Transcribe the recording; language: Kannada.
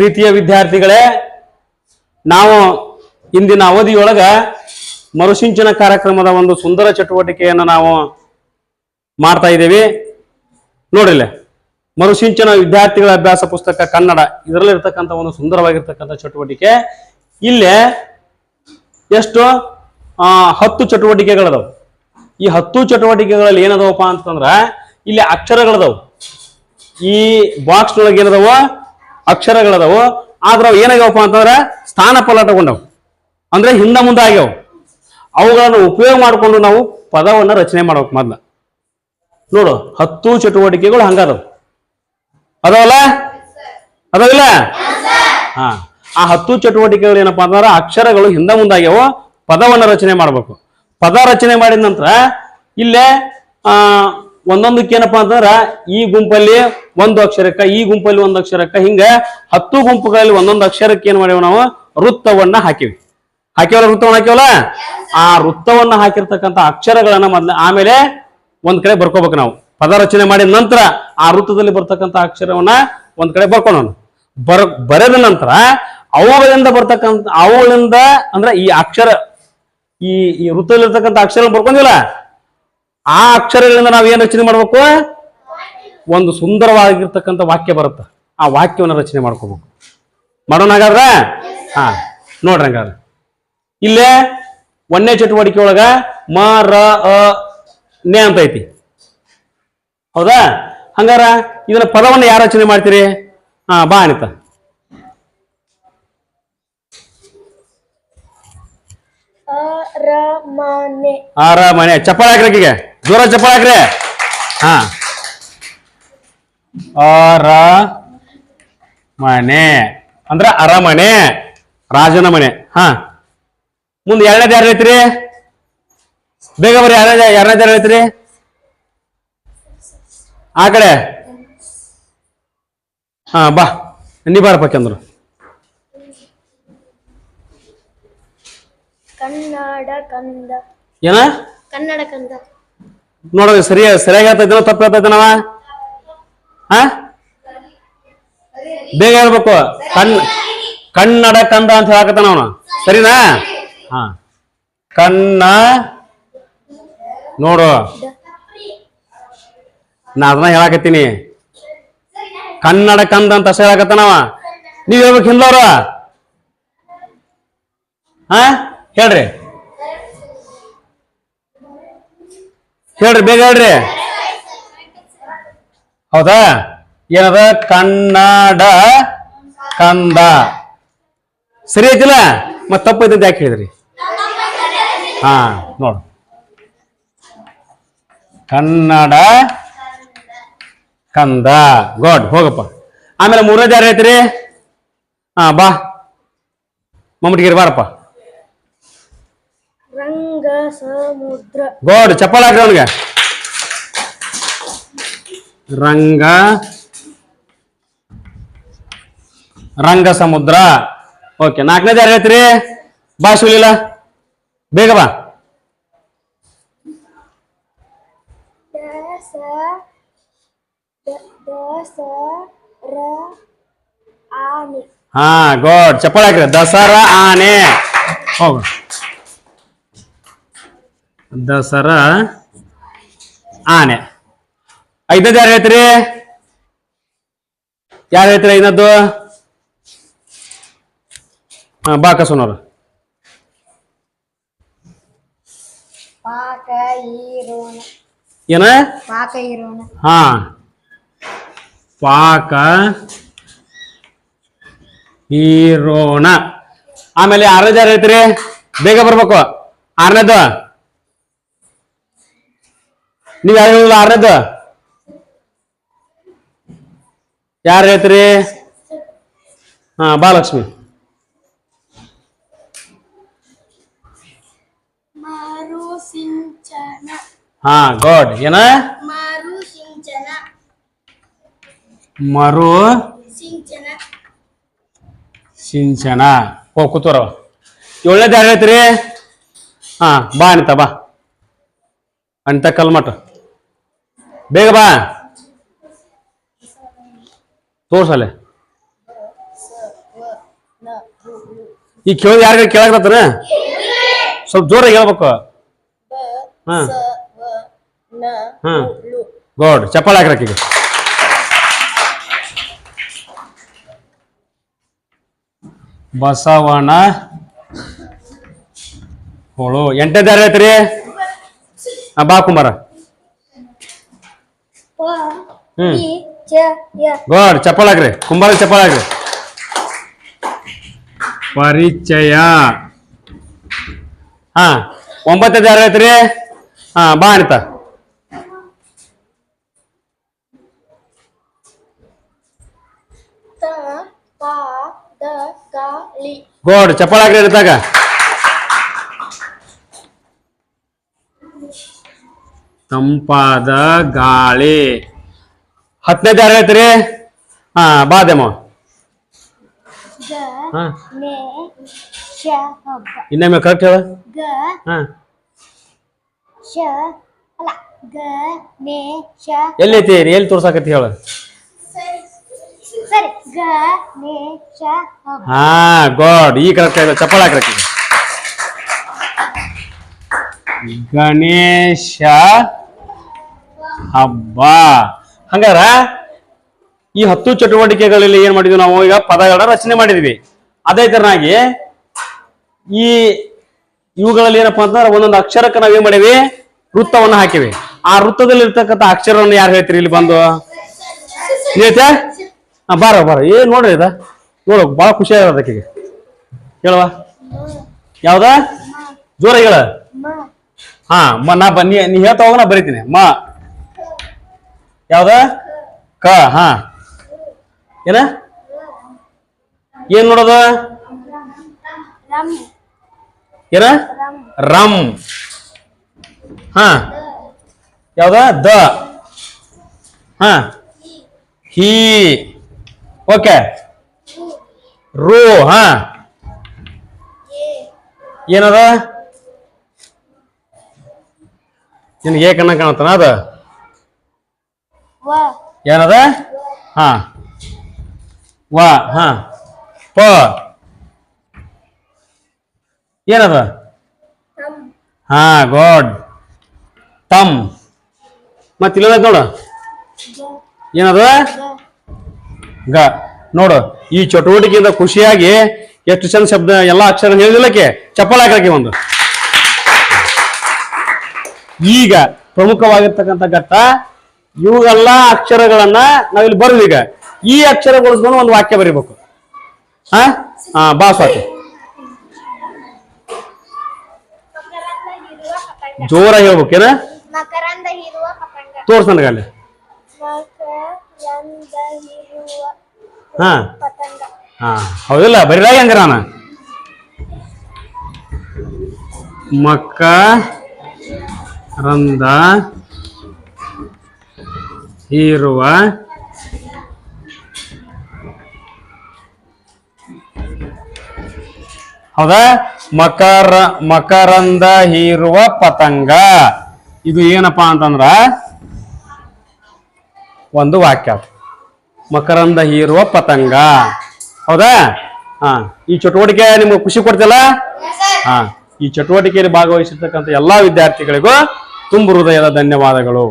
ಪ್ರೀತಿಯ ವಿದ್ಯಾರ್ಥಿಗಳೇ, ನಾವು ಇಂದಿನ ಅವಧಿಯೊಳಗ ಮರುಸಿಂಚನ ಕಾರ್ಯಕ್ರಮದ ಒಂದು ಸುಂದರ ಚಟುವಟಿಕೆಯನ್ನು ನಾವು ಮಾಡ್ತಾ ಇದ್ದೀವಿ. ನೋಡಿಲ್ಲ ಮರುಸಿಂಚನ ವಿದ್ಯಾರ್ಥಿಗಳ ಅಭ್ಯಾಸ ಪುಸ್ತಕ ಕನ್ನಡ ಇದರಲ್ಲಿ ಇರ್ತಕ್ಕಂಥ ಒಂದು ಸುಂದರವಾಗಿರ್ತಕ್ಕಂಥ ಚಟುವಟಿಕೆ. ಇಲ್ಲೇ ಎಷ್ಟು ಹತ್ತು ಚಟುವಟಿಕೆಗಳದಾವು. ಈ ಹತ್ತು ಚಟುವಟಿಕೆಗಳಲ್ಲಿ ಏನದವಪ್ಪ ಅಂತಂದ್ರೆ, ಇಲ್ಲಿ ಅಕ್ಷರಗಳದಾವು. ಈ ಬಾಕ್ಸ್ ಒಳಗೆ ಏನದವ ಅಕ್ಷರಗಳದಾವು. ಆದ್ರೆ ಅವು ಏನಾಗ್ಯಾವಪ್ಪ ಅಂತಂದ್ರೆ ಸ್ಥಾನ ಪಲ್ಲಟಗೊಂಡವು ಅಂದ್ರೆ ಹಿಂದ ಮುಂದೆ ಆಗ್ಯಾವ. ಅವುಗಳನ್ನು ಉಪಯೋಗ ಮಾಡಿಕೊಂಡು ನಾವು ಪದವನ್ನು ರಚನೆ ಮಾಡ್ಬೇಕು ಮೊದ್ಲ. ನೋಡು, ಹತ್ತು ಚಟುವಟಿಕೆಗಳು ಹಂಗಾದವು. ಅದಾವಲ್ಲ? ಅದಾವಿಲ್ಲ? ಹಾ. ಆ ಹತ್ತು ಚಟುವಟಿಕೆಗಳು ಏನಪ್ಪಾ ಅಂತಂದ್ರೆ ಅಕ್ಷರಗಳು ಹಿಂದ ಮುಂದಾಗ್ಯಾವ ಪದವನ್ನು ರಚನೆ ಮಾಡಬೇಕು. ಪದ ರಚನೆ ಮಾಡಿದ ನಂತರ ಇಲ್ಲೇ ಒಂದೊಂದಕ್ಕೆ ಏನಪ್ಪಾ ಅಂತಂದ್ರ, ಈ ಗುಂಪಲ್ಲಿ ಒಂದು ಅಕ್ಷರಕ್ಕ, ಈ ಗುಂಪಲ್ಲಿ ಒಂದು ಅಕ್ಷರಕ್ಕ, ಹಿಂಗ ಹತ್ತು ಗುಂಪುಗಳಲ್ಲಿ ಒಂದೊಂದು ಅಕ್ಷರಕ್ಕೆ ಏನ್ ಮಾಡೇವ ನಾವು? ವೃತ್ತವನ್ನ ಹಾಕಿವಿ. ಹಾಕಿವಲ್ಲ ವೃತ್ತವನ್ನ ಹಾಕಿವಲ್ಲ ಆ ವೃತ್ತವನ್ನ ಹಾಕಿರ್ತಕ್ಕಂಥ ಅಕ್ಷರಗಳನ್ನ ಮೊದ್ಲು, ಆಮೇಲೆ ಒಂದ್ ಕಡೆ ಬರ್ಕೋಬೇಕು ನಾವು. ಪದ ರಚನೆ ಮಾಡಿದ ನಂತರ ಆ ವೃತ್ತದಲ್ಲಿ ಬರ್ತಕ್ಕಂಥ ಅಕ್ಷರವನ್ನ ಒಂದ್ ಕಡೆ ಬರ್ಕೊಳ್ಳೋಣ ಬರ, ಬರೆದ ನಂತರ ಅವುಗಳಿಂದ ಬರ್ತಕ್ಕಂಥ, ಅವುಗಳಿಂದ ಅಂದ್ರೆ ಈ ಅಕ್ಷರ, ಈ ಈ ವೃತ್ತದಲ್ಲಿರ್ತಕ್ಕಂಥ ಅಕ್ಷರ ಬರ್ಕೊಂಡಿಲ್ಲ ಆ ಅಕ್ಷರಗಳಿಂದ ನಾವು ಏನು ರಚನೆ ಮಾಡ್ಬೇಕು? ಒಂದು ಸುಂದರವಾಗಿರ್ತಕ್ಕಂಥ ವಾಕ್ಯ ಬರುತ್ತೆ. ಆ ವಾಕ್ಯವನ್ನು ರಚನೆ ಮಾಡ್ಕೋಬೇಕು. ಮಾಡೋಣ ಹಾಗಾದ್ರೆ? ಹಾ ನೋಡ್ರಿ ಹಂಗಾದ್ರೆ. ಇಲ್ಲೇ ಒಂದನೇ ಚಟುವಟಿಕೆ ಒಳಗ ಮ ರ ಅ ನೆ ಅಂತ ಐತಿ. ಹೌದಾ? ಹಂಗಾರ ಇದನ್ನ ಪದವನ್ನು ಯಾರು ರಚನೆ ಮಾಡ್ತೀರಿ? ಹಾ ಬಾ ಅನಿತ. ಅರಮನೆ ಚಪ್ಪಾಳ ಹಾಕ್ರಿ ಆಕಿಗೆ. ಜೋರ ಚಪ್ಪಾಳ ಹಾಕ್ರಿ. ಹಾ. ಅರ ಮನೆ. ಅಂದ್ರ ಅರಮನೆ ರಾಜನ ಮನೆ. ಹಾ. ಮುಂದೆ ಎರಡನೇದು ಯಾರು ಐತ್ರಿ? ಬೇಗ ಬರ್ರಿ ಎರಡನೇ ಎರಡನೇದು ಯಾರು ಐತ್ರಿ? ಆ ಕಡೆ. ಹಾ ಬಾ. ನೀ ಬಾರಪ್ಪ ಚಂದ್ರು. ಕನ್ನಡ ಕಂದ. ಏನ? ಕನ್ನಡ ಕಂದ. ನೋಡೋದು ಸರಿಯ ಸರಿಯಾಗಿ ಹೇಳ್ತಾ ತಪ್ಪು ಹೇಳ್ತೈತೇನವ ಹಾ? ಬೇಗ ಹೇಳ್ಬೇಕು. ಕಣ್ ಕನ್ನಡ ಕಂದ ಅಂತ ಹೇಳಕತ್ತಾನ ಅವನು. ಸರಿನಾ? ಹಾ. ಕನ್ನ ನೋಡು. ನಾ ಅದನ್ನ ಹೇಳಾಕತ್ತೀನಿ. ಕನ್ನಡ ಕಂದ ಅಂತ ಅಷ್ಟೇ ಹೇಳಕತ್ತಾನವ ನೀವ್ ಹೇಳ್ಬೇಕು ಹಿಂದ್ಲವ್ರ. ಹಾ? ಹೇಳ್ರಿ. ಹೇಳ್ರಿ, ಬೇಗ ಹೇಳ್ರಿ. ಹೌದಾ? ಏನದ? ಕನ್ನಡ ಕಂದ. ಸರಿ ಐತಿಲ್ಲ? ಮತ್ತೆ ತಪ್ಪು ಅಂತ ಯಾಕೆ ಹೇಳಿದ್ರಿ? ಹಾ, ನೋಡು. ಕನ್ನಡ ಕಂದ. ಗಾಡ್ ಹೋಗಪ್ಪ. ಆಮೇಲೆ ಮೂರನೇ ಜಾರಿ ಐತ್ರಿ ಹಾ, ಬಾ. ಮಮ್ಮಟಿಗಿರಿ ಬಾರಪ್ಪ ರಂಗ ಸಮುದ್ರ ಗೋಡ್ ಚಪ್ಪಲ್ ಹಾಕ್ರಿ ಅವನಿಗೆ ರಂಗ ರಂಗ ಸಮುದ್ರ ಓಕೆ ನಾಲ್ಕನೇದು ಯಾರು ಹೇಳ್ತೀರಿ ಬಾ ಶಿವಲಿಲ್ಲ ಬೇಗ ಬಾ ದಸ ದ- ದಸ ರ ಆನೆ ಹಾ ಗೋಡ್ ಚಪ್ಪಲ್ ಹಾಕ್ರಿ ದಸರಾ ಆನೆ ಹೋಗು ದಸರಾ ಆನೆ. ಐದನೇದು ಯಾರು ಹೇಳ್ತೀರಿ? ಯಾರು ಹೇಳ್ತೀರಿ ಐದನದ್ದು ಹಾ ಬಾಕ ಕಸೋನವ್ರು ಪಾಕ ಈರೋಣ ಏನ? ಪಾಕ ಈರೋಣ ಹಾ. ಪಾಕ ಹೀರೋಣ ಆಮೇಲೆ ಆರನೇದು ಯಾರು ಹೇಳ್ತೀರಿ? ಬೇಗ ಬರ್ಬೇಕು. ಆರನೇದು? ನೀವ್ ಯಾರು ಹೇಳಿಲ್ಲ ಆರನೇದು? ಯಾರು ಹೇಳ್ತೀರಿ? ಹಾ ಬಾಲಕ್ಷ್ಮಿ. ಹಾ ಗಾಡ್ ಏನ? ಮಾರು ಮರು ಸಿಂಚನ. ಸಿಂಚನ. ಓ ಏಳನೇದ ಏಳನೇದು ಯಾರು ಹೇಳ್ತೀರಿ? ಹಾ ಬಾ ಅನಿತಾ ಬಾ. ಅನಿತಾ ಕಲ್ಮಠ. ಬೇಗ ಬಾ. ತೋರ್ಸಲೆ ಈ ಕೇಳೋದು ಯಾರಿಗ ಕೇಳಾಕತ್ತಾನ ಸ್ವಲ್ಪ ಜೋರಾಗಿ ಹೇಳ್ಬೇಕು. ಹಾ. ಹಾ. ಗೋಡ್ ಚಪ್ಪಾಳೆ ಹಾಕ್ರಕ್ಕೆ ಈಗ. ಬಸವನ ಹೋಳು. ಎಂಟನೇ ದಾರಿ ಐತ್ರಿ? ಬಾ ಕುಮಾರ ಹ್ಮ್. ಗೋಡ್ ಚಪ್ಪಾಳೆ ಹಾಕ್ರಿ. ಕುಂಬಾರ ಚಪ್ಪಾಳ ಹಾಕ್ರಿ. ಪರಿಚಯ. ಹಾ ಒಂಬತ್ತನೇ ಜಾರ ಐತ್ರಿ ಹಾ ಬಾ ಅನಿತಾ. ತ ಪ ದ ಗೋಡ್ ಚಪ್ಪಾಳೆ ಹಾಕ್ರಿ ಅನಿತಾಗ. ತಂಪಾದ ಗಾಳಿ. ಹತ್ತನೇ ಯಾರು ಐತ್ರಿ ಹಾ ಬಾದೆಮ್ಮ ಗ ಹಾ. ಇನ್ನೊಮ್ಮೆ ಕರೆಕ್ಟ್ ಹೇಳ. ಹಾ. ಶ ಎಲ್ಲೈತಿ ಎಲ್ಲಿ ತೋರ್ಸಾಕತ್ತಿ ಹೇಳ. ಹಾ ಗಾಡ್. ಈ ಕರೆಕ್ಟ್ ಆಗಿದೆ ಚಪ್ಪಾಳೆ ಹಾಕಿ ಗಣೇಶ ಹಬ್ಬ. ಹಂಗಾರ ಈ ಹತ್ತು ಚಟುವಟಿಕೆಗಳಲ್ಲಿ ಏನ್ ಮಾಡಿದ್ವಿ ನಾವು? ಈಗ ಪದಗಳ ರಚನೆ ಮಾಡಿದ್ವಿ. ಅದೇ ತರನಾಗಿ ಈ ಇವುಗಳಲ್ಲಿ ಏನಪ್ಪಾ ಅಂತಂದ್ರೆ ಒಂದೊಂದು ಅಕ್ಷರಕ್ಕೆ ನಾವೇನ್ ಮಾಡಿವಿ ವೃತ್ತವನ್ನು ಹಾಕಿವಿ ಆ ವೃತ್ತದಲ್ಲಿ ಇರ್ತಕ್ಕಂಥ ಅಕ್ಷರವನ್ನು ಯಾರು ಹೇಳ್ತೀರಿ ಇಲ್ಲಿ ಬಂದು? ಹೇಳ್ತಾ ಹಾ ಬಾರ ಬಾರ. ಏನ್ ನೋಡ್ರಿ ಇದ ನೋಡು ಬಹಳ ಖುಷಿ ಆಗದಕ್ಕೆ ಹೇಳುವ ಯಾವ್ದ? ಜೋರ ಹೇಳ. ಹಾ ಮ ನಾ ಬನ್ನಿ ನೀ ಹೇಳ್ತಾ ಹೋಗ ನಾ ಬರೀತೀನಿ. ಮ. ಯಾವ್ದ? ಕ, ಹಾ. ಏನ? ಏನ್ ನೋಡೋದ? ಏನ? ರಮ್ ಹಾ. ಯಾವ್ದ? ದ. ಹಾ. ಹಿ. ಓಕೆ. ರೋ, ಹಾ. ಏನದ? ನಿನ್ಗೆ ಏಕನ್ನ ಕಾಣತನ ಅದ? ಏನದ? ಹಾ. ವ ಹಾ. ಪ. ಏನದ? ಹಾ ಗೋಡ್. ತಮ್. ಮತ್ತೆ ಇಲ್ಲದ ನೋಡು. ಏನದ? ಗ. ಗ. ನೋಡು ಈ ಚಟುವಟಿಕೆಯಿಂದ ಖುಷಿಯಾಗಿ ಎಷ್ಟು ಚಂದ ಶಬ್ದ ಎಲ್ಲಾ ಅಕ್ಷರ ಹೇಳಿದಕ್ಕೆ ಚಪ್ಪಲ್ ಹಾಕಕ್ಕೆ ಒಂದು. ಈಗ ಪ್ರಮುಖವಾಗಿರ್ತಕ್ಕಂಥ ಘಟ್ಟ ಇವುಗೆಲ್ಲ ಅಕ್ಷರಗಳನ್ನ ನಾವಿಲ್ಲಿ ಬರ್ದು ಈಗ. ಈ ಅಕ್ಷರಗೊಳಿಸ್ಕೊಂಡು ಒಂದು ವಾಕ್ಯ ಬರೀಬೇಕು. ಹಾ? ಹಾ, ಬಾ ಸ್ವಾತಿ. ಜೋರ ಹೇಳ್ಬೇಕೇನ ತೋರ್ಸ ಹೀರುವ ಪತಂಗ ತೋರ್ಸ್ ನನಗೆ ಅಲ್ಲಿ. ಮಕರಂದ ಹೀರುವ ಹಾ. ಹಾ, ಹೌದಿಲ್ಲ, ಬರೀರಾಗ ಹಂಗಾರ ನಾನು. ಮಕ್ಕ, ರಂದ ಹೀರುವ ಹೌದಾ? ಮಕರ ಮಕರಂದ ಹೀರುವ ಪತಂಗ. ಇದು ಏನಪ್ಪಾ ಅಂತಂದ್ರ ಒಂದು ವಾಕ್ಯ ಮಕರಂದ ಹೀರುವ ಪತಂಗ. ಹೌದಾ? ಹಾ, ಈ ಚಟುವಟಿಕೆ ನಿಮ್ಗೆ ಖುಷಿ ಕೊಡ್ತಿಲ್ಲ? ಹಾ, ಈ ಚಟುವಟಿಕೆಯಲ್ಲಿ ಭಾಗವಹಿಸಿರ್ತಕ್ಕಂಥ ಎಲ್ಲಾ ವಿದ್ಯಾರ್ಥಿಗಳಿಗೂ ತುಂಬ ಹೃದಯದ ಧನ್ಯವಾದಗಳು.